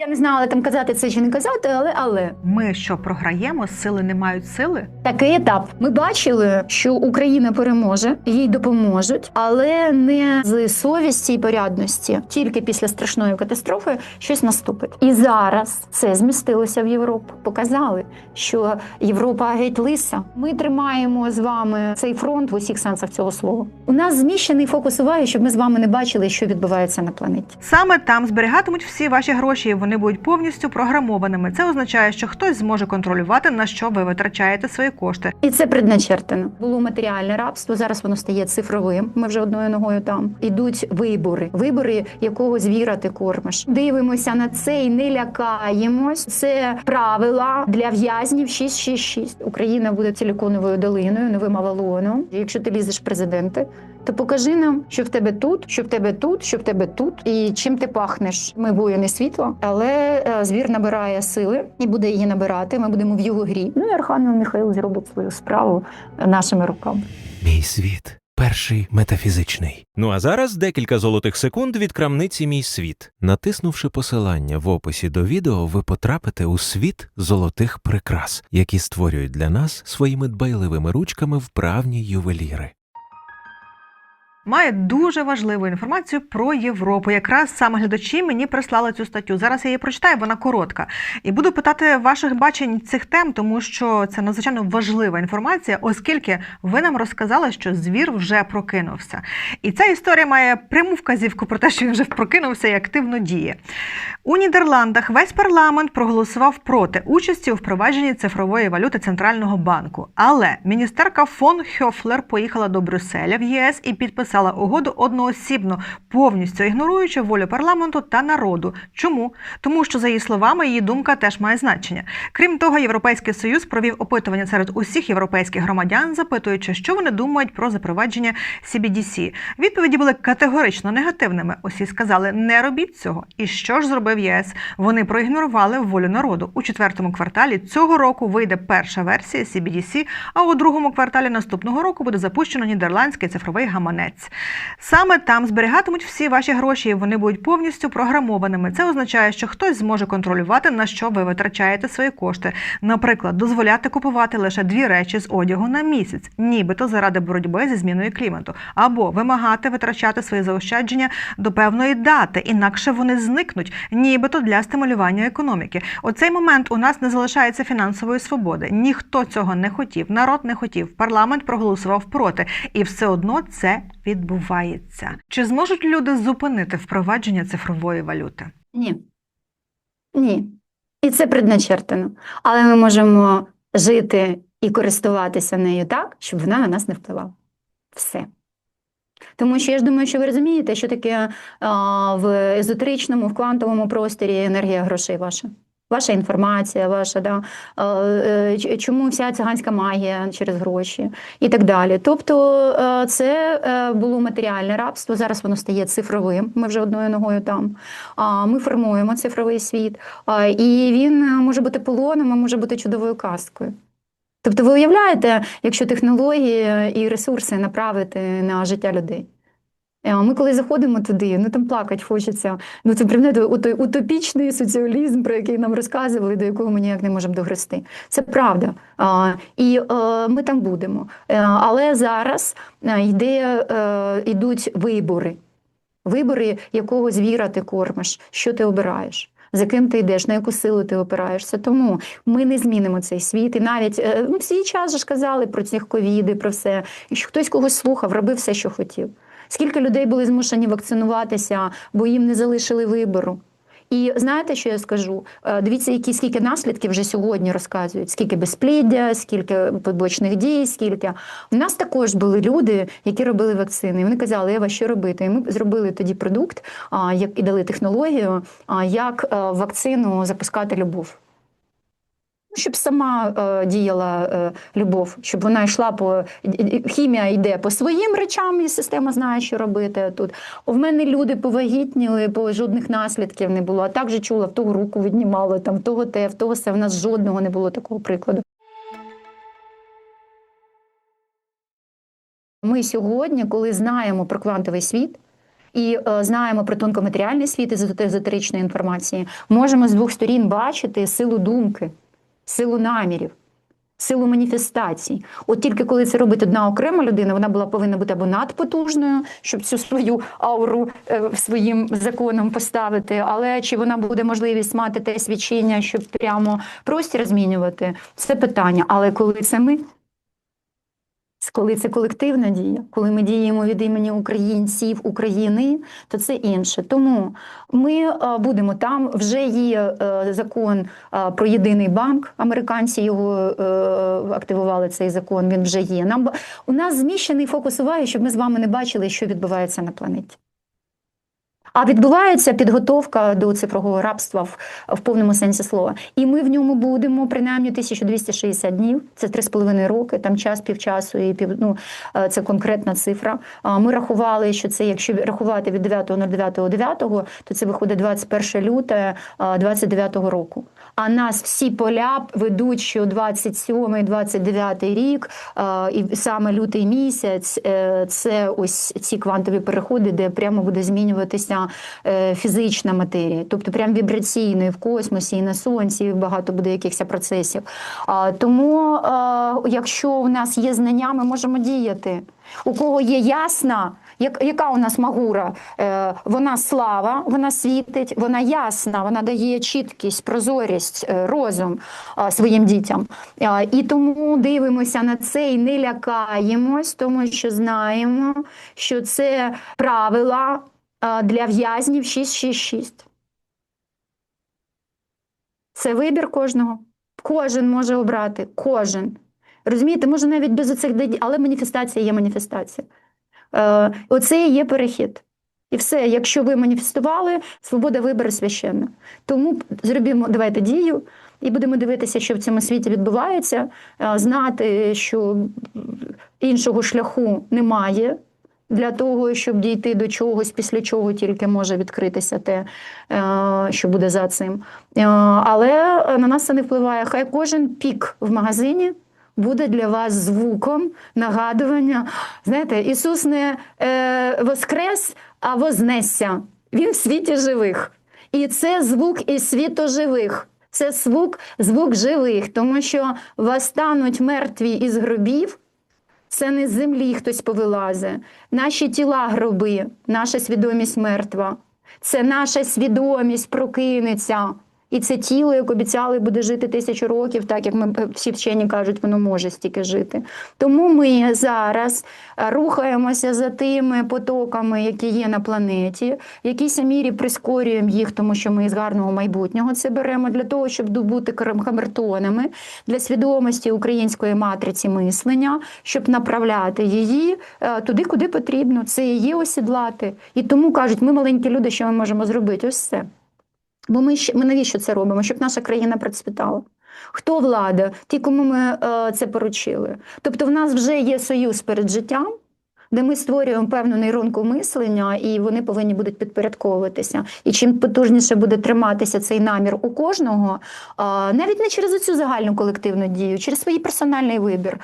Я не знала там казати це чи не казати, але але Ми що програємо, сили не мають сили? такий етап. Ми бачили, що Україна переможе, їй допоможуть, але не з совісті і порядності. Тільки після страшної катастрофи щось наступить. І зараз це змістилося в Європу. Показали, що Європа геть лиса. Ми тримаємо з вами цей фронт в усіх сенсах цього слова. У нас зміщений фокус уваги, щоб ми з вами не бачили, що відбувається на планеті. Саме там зберігатимуть всі ваші гроші, і вони будуть повністю програмованими. Це означає, що хтось зможе контролювати на що ви витрачаєте свої кошти. І це предначертано. Було матеріальне рабство. Зараз воно стає цифровим. Ми вже одною ногою там. Ідуть вибори, вибори, якого звіра ти кормиш. Дивимося на це і не лякаємось. Це правила для в'язнів 666. Україна буде силіконовою долиною, новим Авалоном. Якщо ти лізеш в президенти. То покажи нам, що в тебе тут, що в тебе тут, що в тебе тут, і чим ти пахнеш. Ми воїни світла, але е, звір набирає сили і буде її набирати. Ми будемо в його грі. Ну і Архангел Михаїл зробить свою справу нашими руками. Мій світ. Перший метафізичний. Ну а зараз декілька золотих секунд від крамниці Мій світ. Натиснувши посилання в описі до відео, ви потрапите у світ золотих прикрас, які створюють для нас своїми дбайливими ручками вправні ювеліри. Має дуже важливу інформацію про Європу. Якраз саме глядачі мені прислали цю статтю. Зараз я її прочитаю, вона коротка. І буду питати ваших бачень цих тем, тому що це надзвичайно важлива інформація, оскільки ви нам розказали, що звір вже прокинувся. І ця історія має пряму вказівку про те, що він вже прокинувся і активно діє. У Нідерландах весь парламент проголосував проти участі у впровадженні цифрової валюти центрального банку. Але міністерка фон Хьофлер поїхала до Брюсселя в ЄС і підписала угоду одноосібно, повністю ігноруючи волю парламенту та народу. Чому? Тому що, за її словами, її думка теж має значення. Крім того, Європейський Союз провів опитування серед усіх європейських громадян, запитуючи, що вони думають про запровадження CBDC. Відповіді були категорично негативними. Усі сказали, не робіть цього. І що ж зробив ЄС? Вони проігнорували волю народу. У четвертому кварталі цього року вийде перша версія CBDC, а у другому кварталі наступного року буде запущено нідерландський цифровий гаманець. Саме там зберігатимуть всі ваші гроші, і вони будуть повністю програмованими. Це означає, що хтось зможе контролювати на що ви витрачаєте свої кошти. Наприклад, дозволяти купувати лише дві речі з одягу на місяць, нібито заради боротьби зі зміною клімату, або вимагати витрачати свої заощадження до певної дати, інакше вони зникнуть, нібито для стимулювання економіки. У цей момент у нас не залишається фінансової свободи. Ніхто цього не хотів, народ не хотів. Парламент проголосував проти, і все одно це відбувається. Чи зможуть люди зупинити впровадження цифрової валюти? Ні. Ні. І це предначертано. Але ми можемо жити і користуватися нею так, щоб вона на нас не впливала. Все. Тому що я ж думаю, що ви розумієте, що таке а, в езотеричному, в квантовому просторі енергія грошей ваша. Ваша інформація, ваша, да, е, е, чому вся циганська магія через гроші і так далі. Тобто е, це було матеріальне рабство, зараз воно стає цифровим. Ми вже одною ногою там. Ми формуємо цифровий світ, і він може бути полоном, а може бути чудовою казкою. Тобто, ви уявляєте, якщо технології і ресурси направити на життя людей. Е, Ми коли заходимо туди, ну там плакати хочеться. Ну це прям той утопічний соціалізм, про який нам розказували, до якого ми ніяк не можемо догрести. Це правда. І е, ми там будемо. Е, Але зараз йде, йдуть вибори. Вибори, якого звіра ти кормиш, що ти обираєш. За ким ти йдеш, на яку силу ти опираєшся. Тому ми не змінимо цей світ. І навіть ну, всі час ж казали про ці ковіди, про все. І що хтось когось слухав, робив все, що хотів. Скільки людей були змушені вакцинуватися, бо їм не залишили вибору. І знаєте, що я скажу? Е, Дивіться, які скільки наслідків вже сьогодні розказують, скільки безпліддя, скільки побочних дій, скільки. У нас також були люди, які робили вакцини. Вони казали, Ева, що робити? І ми зробили тоді продукт, як і дали технологію, як е, вакцину запускати любов. Ну, Щоб сама е, діяла е, любов, щоб вона йшла по хімія йде по своїм речам, і система знає, що робити тут. У мене люди повагітніли, бо жодних наслідків не було. А так же чула, в того руку віднімали, там в того те, в того все. В нас жодного не було такого прикладу. Ми сьогодні, коли знаємо про квантовий світ, і е, знаємо про тонкоматеріальний світ із езотеричної інформації, можемо з двох сторін бачити силу думки, силу намірів, силу маніфестацій. От тільки коли це робить одна окрема людина, вона була повинна бути або надпотужною, щоб цю свою ауру е, своїм законом поставити. Але чи вона буде можливість мати те свідчення, щоб прямо простір змінювати, це питання. Але коли це ми. Коли це колективна дія, коли ми діємо від імені українців, України, то це інше. Тому ми е, будемо там. Вже є е, закон е, про єдиний банк. Американці його активували цей закон. Він вже є. Нам у нас зміщений фокус уваги, щоб ми з вами не бачили, що відбувається на планеті. А відбувається підготовка до цифрового рабства в, в повному сенсі слова. І ми в ньому будемо принаймні 1260 днів. Це 3,5 роки, там час півчасу і пів, ну, е, це конкретна цифра. Ми рахували, що це, якщо рахувати від 9.09.9, то це виходить 21 люте 29 року. А нас всі поля ведуть, що 27-29 рік, е, і саме лютий місяць, е, це ось ці квантові переходи, де прямо буде змінюватися е, фізична матерія, тобто прям вібраційно і в космосі, і на сонці, і багато буде якихось процесів. Тому, якщо у нас є знання, ми можемо діяти. У кого є ясна, як, яка у нас магура? Е, вона слава, вона світить, вона ясна, вона дає чіткість, прозорість, е, розум е, своїм дітям. Е, і тому дивимося на це і не лякаємось, тому що знаємо, що це правила для в'язнів 666. Це вибір кожного. Кожен може обрати, кожен. Розумієте, може навіть без оцих, але маніфестація є маніфестація. Е, оце і є перехід. І все, якщо ви маніфестували, свобода вибору священна. Тому зробімо, давайте дію і будемо дивитися, що в цьому світі відбувається, е, знати, що іншого шляху немає для того, щоб дійти до чогось, після чого тільки може відкритися те, е, що буде за цим. Але на нас це не впливає. Хай кожен пік в магазині буде для вас звуком нагадування. Знаєте, Ісус не е, воскрес, а вознесся. Він в світі живих. І це звук із світу живих. Це звук, звук живих, тому що восстануть мертві із гробів. Це не з землі хтось повилазе. Наші тіла гроби, наша свідомість мертва. Це наша свідомість прокинеться. І це тіло, як обіцяли, буде жити тисячу років, так як ми е, всі вчені кажуть, воно може стільки жити. Тому ми зараз е, рухаємося за тими потоками, які є на планеті, в якійсь мірі прискорюємо їх, тому що ми з гарного майбутнього це беремо для того, щоб бути кар- камертонами для свідомості української матриці мислення, щоб направляти її е, туди, куди потрібно. Це її осідлати. І тому кажуть, ми маленькі люди, що ми можемо зробити? Ось все. Бо ми, ми навіщо це робимо? Щоб наша країна процвітала. Хто влада? Ті, кому ми е, це поручили. Тобто, в нас вже є союз перед життям, де ми створюємо певну нейронку мислення, і вони повинні будуть підпорядковуватися. І чим потужніше буде триматися цей намір у кожного, а, навіть не через цю загальну колективну дію, через свій персональний вибір.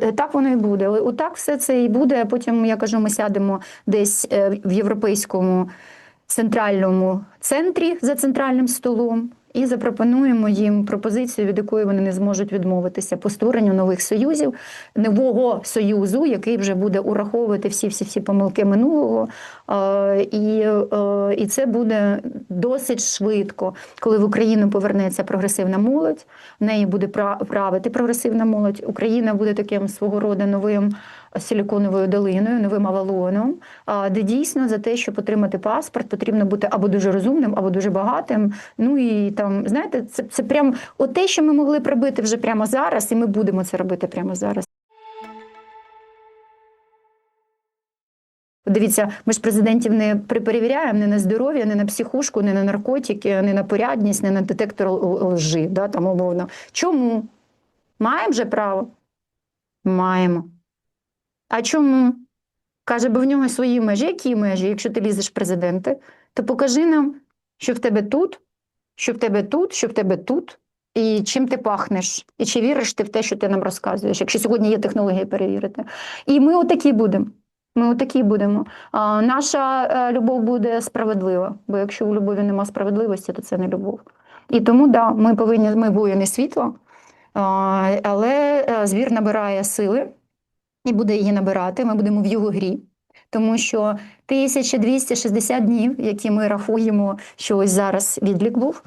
Е, Так воно і буде. Отак все це і буде. Потім, я кажу, ми сядемо десь е, в європейському центральному центрі за центральним столом. І запропонуємо їм пропозицію, від якої вони не зможуть відмовитися по створенню нових союзів, нового союзу, який вже буде ураховувати всі всі всі помилки минулого. І, і це буде досить швидко, коли в Україну повернеться прогресивна молодь, в неї буде пра- правити прогресивна молодь. Україна буде таким свого роду новим силіконовою долиною, новим Авалоном, де дійсно за те, щоб отримати паспорт, потрібно бути або дуже розумним, або дуже багатим. Ну і там, знаєте, це, це прям те, що ми могли б робити вже прямо зараз, і ми будемо це робити прямо зараз. Дивіться, ми ж президентів не перевіряємо не на здоров'я, не на психушку, не на наркотики, не на порядність, не на детектор лжи, да, там умовно. Чому? Маємо же право? Маємо. А чому? Каже, бо в нього свої межі. Які межі? Якщо ти лізеш в президенти, то покажи нам, що в тебе тут, що в тебе тут, що в тебе тут, і чим ти пахнеш, і чи віриш ти в те, що ти нам розказуєш, якщо сьогодні є технології перевірити. І ми отакі будемо. Ми отакі будемо. А, наша е, любов буде справедлива, бо якщо у любові нема справедливості, то це не любов. І тому да, ми повинні ми воїни світла, але е, звір набирає сили і буде її набирати. Ми будемо в його грі. Тому що 1260 днів, які ми рахуємо, що ось зараз відлік був,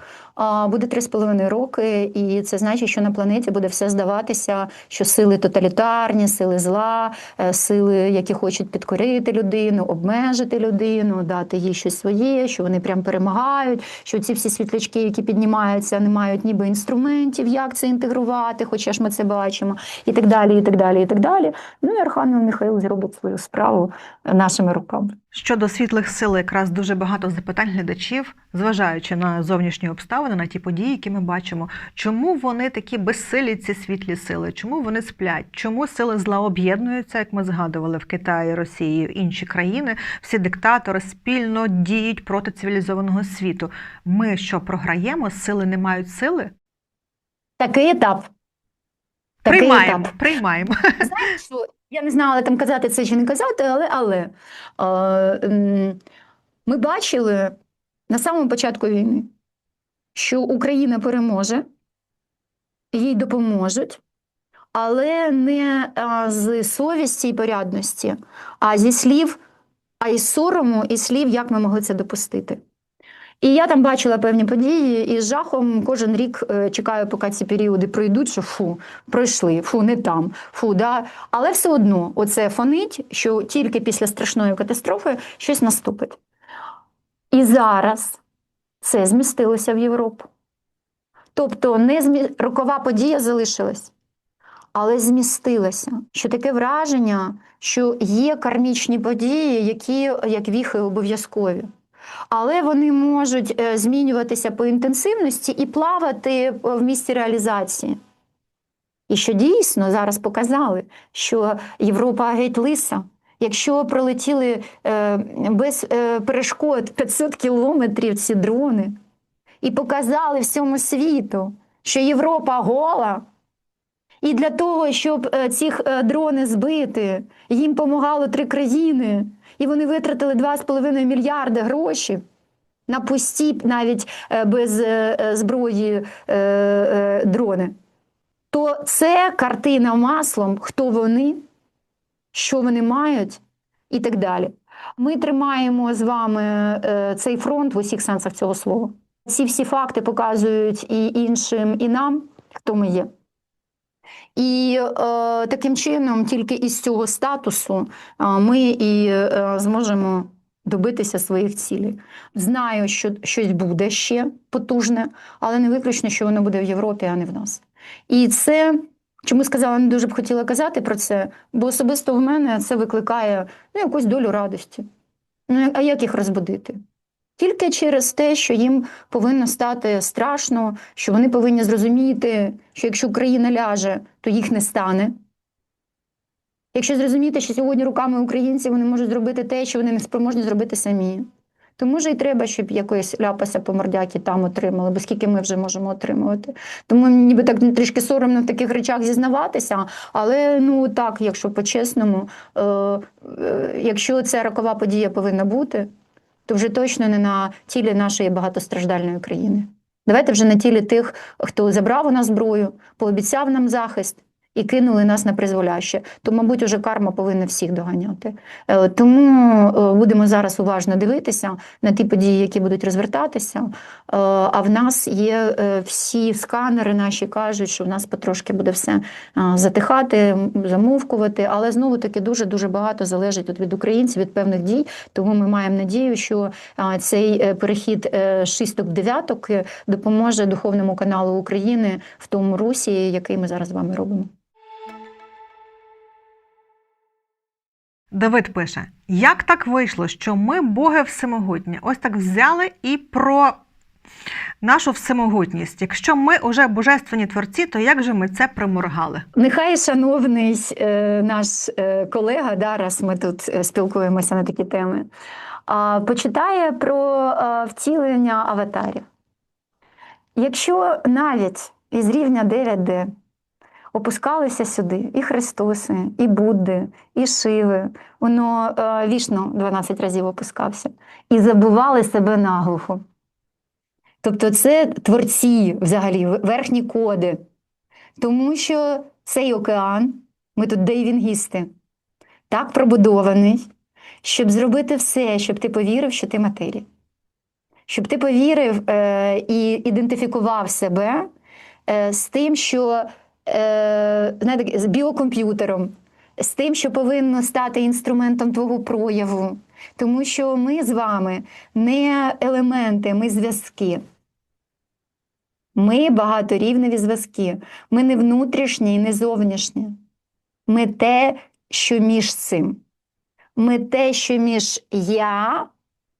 буде 3,5 роки, і це значить, що на планеті буде все здаватися, що сили тоталітарні, сили зла, е, сили, які хочуть підкорити людину, обмежити людину, дати їй щось своє, що вони прям перемагають, що ці всі світлячки, які піднімаються, не мають ніби інструментів, як це інтегрувати, хоча ж ми це бачимо, і так далі, і так далі, і так далі. Ну і Архангел Михаїл зробить свою справу нашими руками. Щодо світлих сил, якраз дуже багато запитань глядачів, зважаючи на зовнішні обставини, на ті події, які ми бачимо, чому вони такі безсилі, ці світлі сили, чому вони сплять, чому сили зла об'єднуються, як ми згадували в Китаї, Росії, інші країни, всі диктатори спільно діють проти цивілізованого світу. Ми що програємо? Сили не мають сили? Такий етап. Такий приймаємо, етап. приймаємо. Знаєш, що я не знала там казати це чи не казати, але, але е, ми бачили на самому початку війни, що Україна переможе, їй допоможуть, але не з совісті і порядності, а зі слів, а із сорому і слів, як ми могли це допустити. І я там бачила певні події, і з жахом кожен рік е, чекаю, поки ці періоди пройдуть, що фу, пройшли, фу, не там, фу, да. Але все одно оце фонить, що тільки після страшної катастрофи щось наступить. І зараз це змістилося в Європу. Тобто не змі... рокова подія залишилась, але змістилася. Що таке враження, що є кармічні події, які як віхи обов'язкові. Але вони можуть е, змінюватися по інтенсивності і плавати в місці реалізації. І що дійсно зараз показали, що Європа геть лиса. Якщо пролетіли е, без е, перешкод 500 кілометрів ці дрони і показали всьому світу, що Європа гола, і для того, щоб е, ці дрони збити, їм допомагало три країни, і вони витратили 2,5 мільярди грошей на пусті, навіть е, без е, е, зброї дрони. То це картина маслом, хто вони, що вони мають і так далі. Ми тримаємо з вами цей фронт в усіх сенсах цього слова. Ці всі факти показують і іншим, і нам, хто ми є. І е, таким чином, тільки із цього статусу е, ми і е, зможемо добитися своїх цілей. Знаю, що щось буде ще потужне, але не виключно, що воно буде в Європі, а не в нас. І це, чому сказала, не дуже б хотіла казати про це, бо особисто в мене це викликає ну, якусь долю радості. Ну, а як їх розбудити? Тільки через те, що їм повинно стати страшно, що вони повинні зрозуміти, що якщо Україна ляже, то їх не стане. Якщо зрозуміти, що сьогодні руками українців вони можуть зробити те, що вони не спроможні зробити самі, то може і треба, щоб якоїсь ляпаса по мордяки там отримали, бо скільки ми вже можемо отримувати. Тому ніби так трішки соромно в таких речах зізнаватися, але ну так, якщо по-чесному, е, е, якщо ця рокова подія повинна бути, то вже точно не на тілі нашої багатостраждальної країни. Давайте вже на тілі тих, хто забрав у нас зброю, пообіцяв нам захист і кинули нас на призволяще. То, мабуть, уже карма повинна всіх доганяти. Е, Тому е, будемо зараз уважно дивитися на ті події, які будуть розвертатися. Е, А в нас є всі сканери наші кажуть, що в нас потрошки буде все затихати, замовкувати. Але знову таки дуже дуже багато залежить від українців, від певних дій. Тому ми маємо надію, що цей перехід шісток дев'яток допоможе духовному каналу України в тому русі, який ми зараз з вами робимо. Давид пише: як так вийшло, що ми, боги всемогутні, ось так взяли і про нашу всемогутність. Якщо ми уже божественні творці, то як же ми це приморгали? Нехай шановний е, наш е, колега, да, раз ми тут е, спілкуємося на такі теми, почитає про втілення аватарів. Якщо навіть із рівня 9D опускалися сюди і Христоси, і Будди, і Шиви. Воно е, вішно 12 разів опускався. І забували себе наглухо. Тобто це творці взагалі, верхні коди. Тому що цей океан, ми тут дейвінгісти, так пробудований, щоб зробити все, щоб ти повірив, що ти матерія. Щоб ти повірив е, і ідентифікував себе е, з тим, що е, знаєте, з біокомп'ютером, з тим, що повинно стати інструментом твого прояву. Тому що ми з вами не елементи, ми зв'язки. Ми багаторівневі зв'язки. Ми не внутрішні і не зовнішні. Ми те, що між цим. Ми те, що між я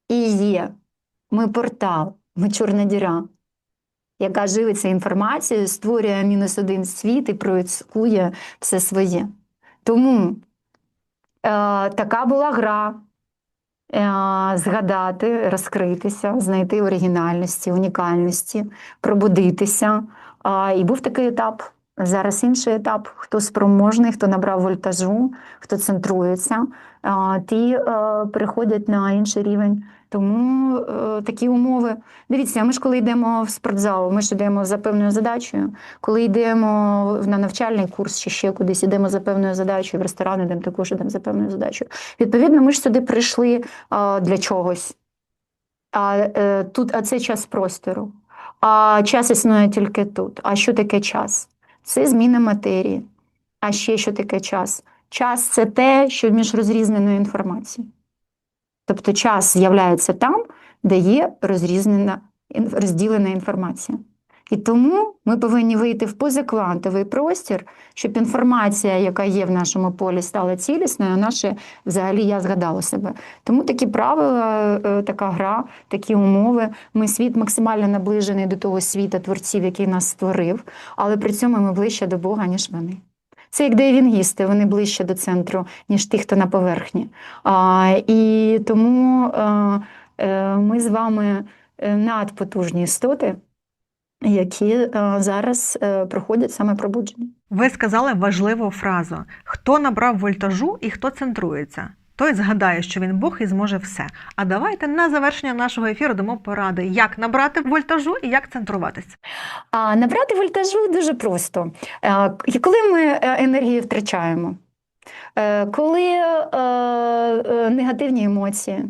і є. Ми портал, ми чорна діра, яка живиться інформацією, створює мінус один світ і проєцькує все своє. Тому е, така була гра. Е, згадати, розкритися, знайти оригінальності, унікальності, пробудитися. І був такий етап. Зараз інший етап. Хто спроможний, хто набрав вольтажу, хто центрується, ті е, переходять на інший рівень. Тому е, такі умови. Дивіться, ми ж коли йдемо в спортзал, ми ж йдемо за певною задачею. Коли йдемо на навчальний курс чи ще кудись, йдемо за певною задачею, в ресторан йдемо також йдемо за певною задачею. Відповідно, ми ж сюди прийшли а, для чогось. А е, тут, а це час простору. А час існує тільки тут. А що таке час? Це зміна матерії. А ще що таке час? Час це те, що між розрізненою інформацією. Тобто час з'являється там, де є розрізнена, розділена інформація. І тому ми повинні вийти в позаквантовий простір, щоб інформація, яка є в нашому полі, стала цілісною, а наше взагалі я згадала себе. Тому такі правила, е, така гра, такі умови. Ми світ максимально наближений до того світа творців, який нас створив, але при цьому ми ближче до Бога, ніж вони. Це як дейвінгісти, вони ближче до центру, ніж ті, хто на поверхні. А, і тому а, е, ми з вами е, надпотужні істоти, які е, зараз е, проходять саме пробудження. Ви сказали важливу фразу: хто набрав вольтажу і хто центрується. Той згадає, що він Бог і зможе все. А давайте на завершення нашого ефіру дамо поради, як набрати вольтажу і як центруватися. А набрати вольтажу дуже просто. Коли ми е, енергію втрачаємо, Е, коли е, негативні емоції,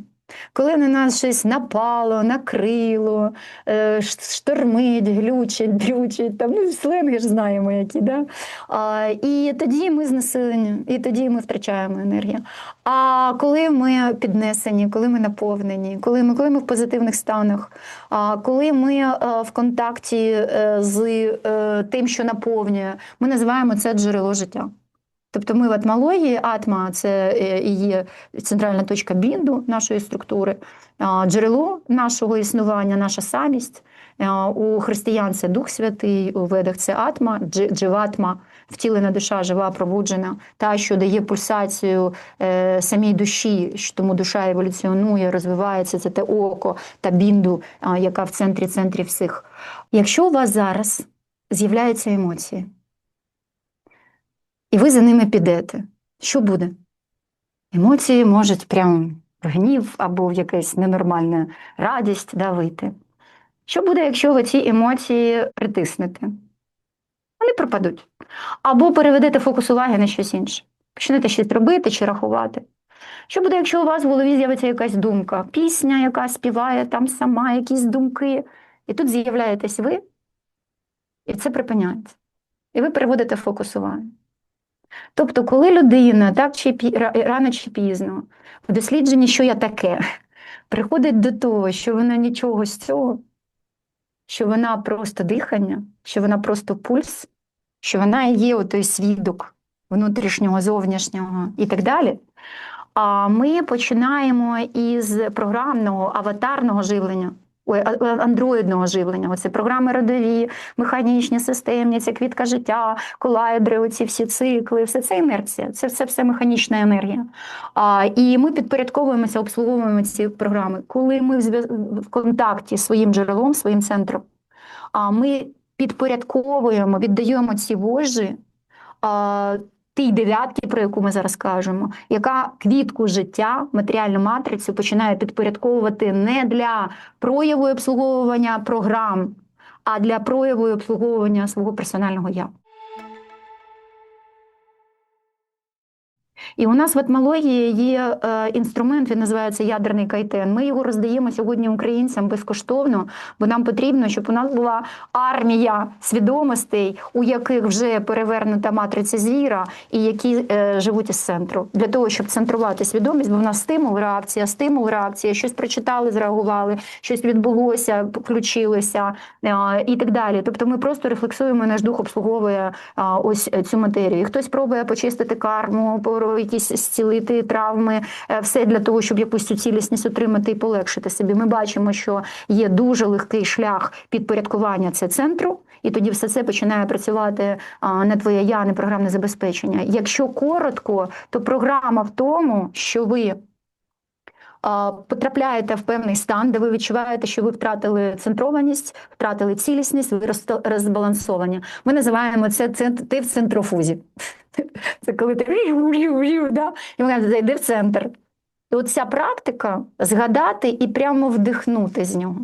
коли на нас щось напало, накрило, е, штормить, глючить, дрючить, там, ну, сленги ж знаємо які. Да? А, і тоді ми знесилені, і тоді ми втрачаємо енергію. А коли ми піднесені, коли ми наповнені, коли ми, коли ми в позитивних станах, а, коли ми е, в контакті е, з тим, що наповнює, ми називаємо це джерело життя. Тобто ми в атмології, атма це е, і є центральна точка бінду нашої структури, джерело нашого існування, наша самість. У християн це Дух Святий, у ведах це атма, джи- дживатма, втілена душа, жива, пробуджена, та, що дає пульсацію е, самій душі, тому душа еволюціонує, розвивається, це те око та бінду, яка в центрі центрі всіх. Якщо у вас зараз з'являються емоції, і ви за ними підете. Що буде? Емоції можуть прям в гнів або в якась ненормальна радість да, вийти. Що буде, якщо ви ці емоції притиснете? Вони пропадуть. Або переведете фокус уваги на щось інше. Почнете щось робити чи рахувати. Що буде, якщо у вас в голові з'явиться якась думка, пісня, яка співає там сама, якісь думки, і тут з'являєтесь ви, і це припиняється. І ви переводите фокус уваги. Тобто, коли людина так чи рано чи пізно в дослідженні, що я таке, приходить до того, що вона нічого з цього, що вона просто дихання, що вона просто пульс, що вона є той свідок внутрішнього, зовнішнього і так далі. А ми починаємо із програмного аватарного живлення. Андроїдного живлення. Оце програми родові, механічні, системні, це квітка життя, колайдери, оці всі цикли, все це інерція, це все, все механічна енергія. А, і ми підпорядковуємося, обслуговуємо ці програми. Коли ми в, контакті з своїм джерелом, своїм центром, а ми підпорядковуємо, віддаємо ці вожі тій дев'ятки, про яку ми зараз кажемо, яка квітку життя, матеріальну матрицю починає підпорядковувати не для прояву обслуговування програм, а для прояву обслуговування свого персонального я. І у нас в етмології є е, інструмент, він називається ядерний кайтен. Ми його роздаємо сьогодні українцям безкоштовно, бо нам потрібно, щоб у нас була армія свідомостей, у яких вже перевернута матриця звіра, і які е, живуть із центру, для того, щоб центрувати свідомість, бо в нас стимул, реакція, стимул, реакція, щось прочитали, зреагували, щось відбулося, включилося е, і так далі. Тобто ми просто рефлексуємо, наш дух обслуговує ось цю матерію. І Хтось пробує почистити карму, якісь зцілити травми, е, все для того, щоб якусь цю цілісність отримати і полегшити собі. Ми бачимо, що є дуже легкий шлях підпорядкування це центру. І тоді все це починає працювати не твоє я, не програмне забезпечення. Якщо коротко, то програма в тому, що ви потрапляєте в певний стан, де ви відчуваєте, що ви втратили центрованість, втратили цілісність, ви розбалансовані. Ми називаємо це ти в центрофузі. Це коли ти да? і вона зайде в центр. І от ця практика згадати і прямо вдихнути з нього.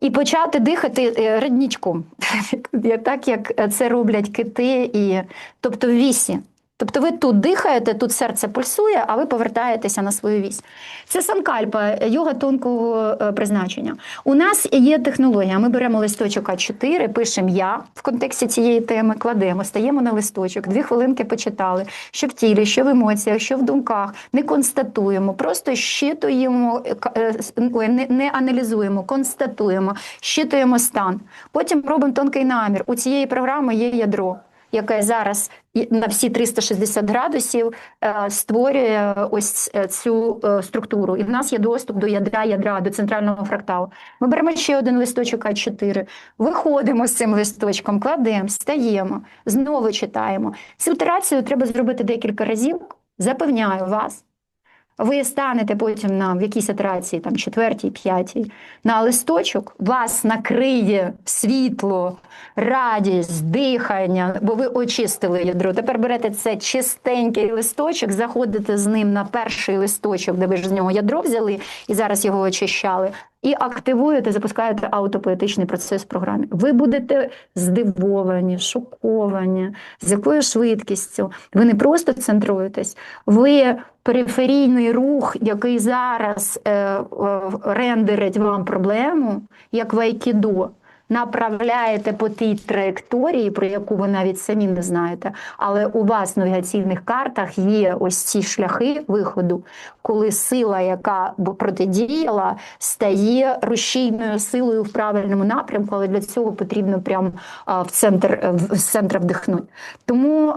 І почати дихати е, роднічком, так як це роблять кити, і, тобто вісі. Тобто ви тут дихаєте, тут серце пульсує, а ви повертаєтеся на свою вісь. Це санкальпа, йога тонкого е, призначення. У нас є технологія. Ми беремо листочок А4, пишемо я в контексті цієї теми, кладемо, стаємо на листочок, дві хвилинки почитали, що в тілі, що в емоціях, що в думках. Не констатуємо, просто щитуємо, е, не аналізуємо, констатуємо, щитуємо стан. Потім робимо тонкий намір. У цієї програми є ядро яке зараз на всі 360 градусів е, створює ось е, цю е, структуру. І в нас є доступ до ядра ядра, до центрального фракталу. Ми беремо ще один листочок А4, виходимо з цим листочком, кладемо, стаємо, знову читаємо. Цю ітерацію треба зробити декілька разів. Запевняю вас. Ви станете потім на в якійсь ітерації, там четвертій, п'ятій, на листочок, вас накриє світло, радість, дихання, бо ви очистили ядро. Тепер берете це чистенький листочок, заходите з ним на перший листочок, де ви ж з нього ядро взяли і зараз його очищали. І активуєте, запускаєте автопоетичний процес в програмі. Ви будете здивовані, шоковані, з якою швидкістю. Ви не просто центруєтесь, ви периферійний рух, який зараз е, е, рендерить вам проблему, як в айкідо, направляєте по тій траєкторії, про яку ви навіть самі не знаєте. Але у вас в навігаційних картах є ось ці шляхи виходу, коли сила, яка протидіяла, стає рушійною силою в правильному напрямку, але для цього потрібно прямо в центр в- з центра вдихнути. Тому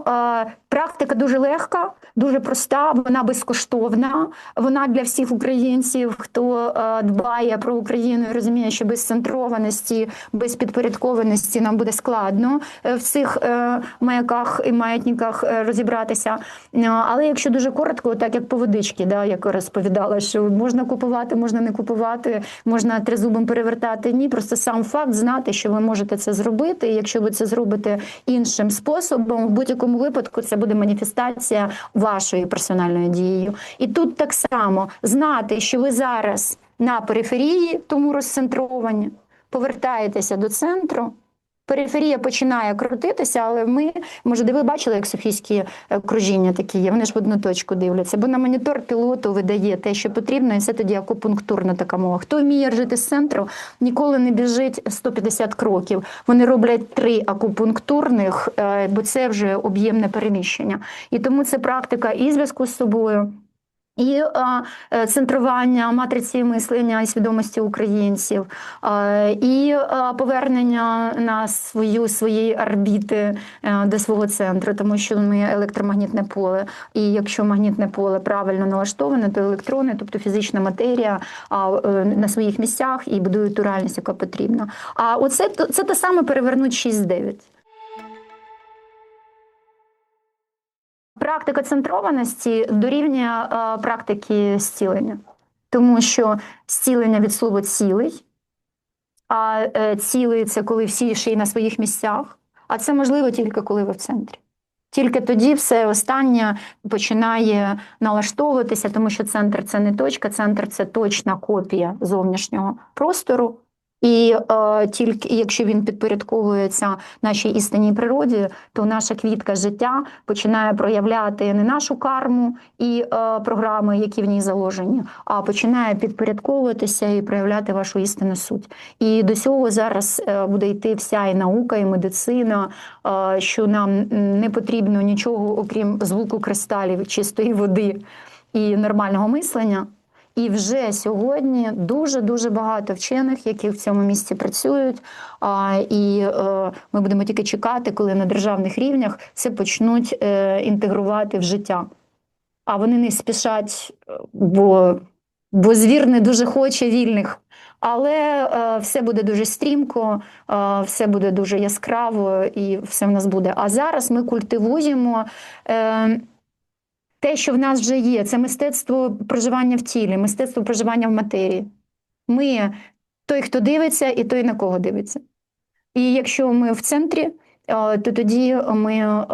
практика дуже легка, дуже проста, вона безкоштовна. Вона для всіх українців, хто дбає про Україну і розуміє, що без центрованості, без підпорядкованості нам буде складно е, в цих е, маяках і маятниках е, розібратися. Але якщо дуже коротко, так як по водичці, да, як розповідала, що можна купувати, можна не купувати, можна тризубом перевертати. Ні, просто сам факт знати, що ви можете це зробити. І якщо ви це зробите іншим способом, в будь-якому випадку це буде маніфестація вашою персональною дією. І тут так само знати, що ви зараз на периферії, тому розцентровані, повертаєтеся до центру. Периферія починає крутитися, але ми, може, ви бачили, як софійські е, кружіння такі є, вони ж в одну точку дивляться, бо на монітор пілоту видає те, що потрібно, і це тоді акупунктурна така мова. Хто вміє жити з центру, ніколи не біжить 150 кроків. Вони роблять три акупунктурних, е, бо це вже об'ємне переміщення. І тому це практика і зв'язку з собою. І е, е, центрування матриці мислення і свідомості українців, е, і повернення на свою свої орбіти до свого центру, тому що ми електромагнітне поле. І якщо магнітне поле правильно налаштоване, то електрони, тобто фізична матерія, на своїх місцях і будують ту реальність, яка потрібна. А оце це те саме перевернуть 6-9. Практика центрованості дорівнює е, практики зцілення, тому що зцілення від слова цілий, а е, цілий це коли всі ще й на своїх місцях, а це можливо тільки коли ви в центрі. Тільки тоді все останнє починає налаштовуватися, тому що центр це не точка, центр це точна копія зовнішнього простору. І е, тільки якщо він підпорядковується нашій істинній природі, то наша квітка життя починає проявляти не нашу карму і е, програми, які в ній заложені, а починає підпорядковуватися і проявляти вашу істинну суть. І до цього зараз е, буде йти вся і наука, і медицина, е, що нам не потрібно нічого, окрім звуку кристалів, чистої води і нормального мислення. І вже сьогодні дуже дуже багато вчених, які в цьому місці працюють. А, і е, ми будемо тільки чекати, коли на державних рівнях це почнуть е, інтегрувати в життя. А вони не спішать, е, бо, бо звір не дуже хоче вільних. Але все буде дуже стрімко, все буде дуже яскраво і все в нас буде. А зараз ми культивуємо. Е, те, що в нас вже є, це мистецтво проживання в тілі, мистецтво проживання в матерії. Ми той, хто дивиться, і той, на кого дивиться. І якщо ми в центрі, то тоді ми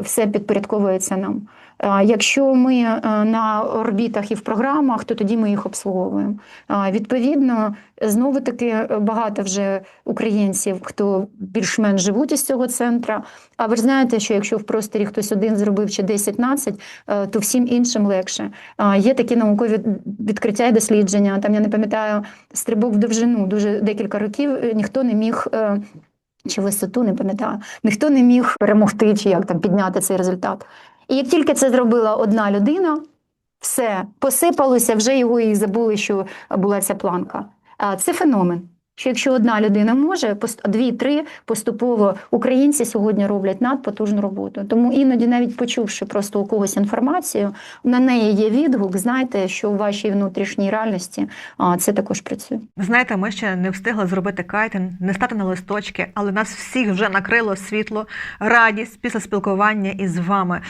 все підпорядковується нам. Е, Якщо ми е, на орбітах і в програмах, то тоді ми їх обслуговуємо. Е, Відповідно, знову таки багато вже українців, хто більш-менш живуть із цього центра. А ви ж знаєте, що якщо в просторі хтось один зробив чи 10-15, е, то всім іншим легше. Є такі наукові відкриття і дослідження. Там я не пам'ятаю стрибок в довжину. Дуже декілька років ніхто не міг. Чи висоту не пам'ятаю, ніхто не міг перемогти, чи як там підняти цей результат. І як тільки це зробила одна людина, все посипалося, вже його і забули, що була ця планка. Це феномен. Що якщо одна людина може, дві-три поступово українці сьогодні роблять надпотужну роботу. Тому іноді, навіть почувши просто у когось інформацію, на неї є відгук. Знайте, що у вашій внутрішній реальності а, це також працює. Знаєте, ми ще не встигли зробити кайтинг, не стати на листочки, але нас всіх вже накрило світло, радість після спілкування із вами.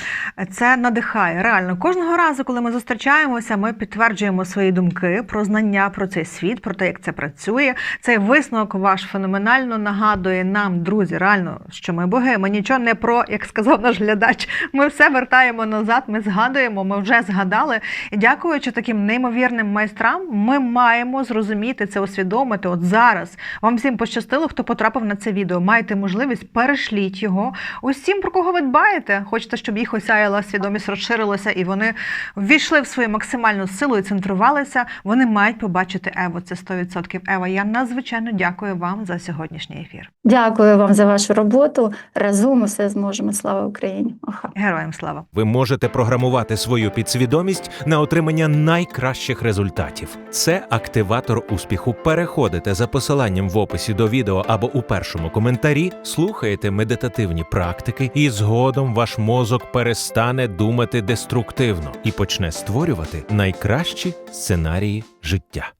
Це надихає. Реально, кожного разу, коли ми зустрічаємося, ми підтверджуємо свої думки про знання про цей світ, про те, як це працює. Цей висновок ваш феноменально нагадує нам, друзі, реально, що ми боги. Ми нічого не про, як сказав наш глядач. Ми все вертаємо назад. Ми згадуємо, ми вже згадали. І дякуючи таким неймовірним майстрам, ми маємо зрозуміти це, усвідомити. От зараз вам всім пощастило, хто потрапив на це відео. Маєте можливість, перешліть його усім, про кого ви дбаєте. Хочете, щоб їх осяяла свідомість, розширилася, і вони ввійшли в свою максимальну силу і центрувалися. Вони мають побачити Ево. Це 100% Ева. Я надзвичайно дякую вам за сьогоднішній ефір. Дякую вам за вашу роботу. Разом усе зможемо. Слава Україні! Аха. Героям слава! Ви можете програмувати свою підсвідомість на отримання найкращих результатів. Це активатор успіху. Переходите за посиланням в описі до відео або у першому коментарі, слухаєте медитативні практики, і згодом ваш мозок перестане думати деструктивно і почне створювати найкращі сценарії життя.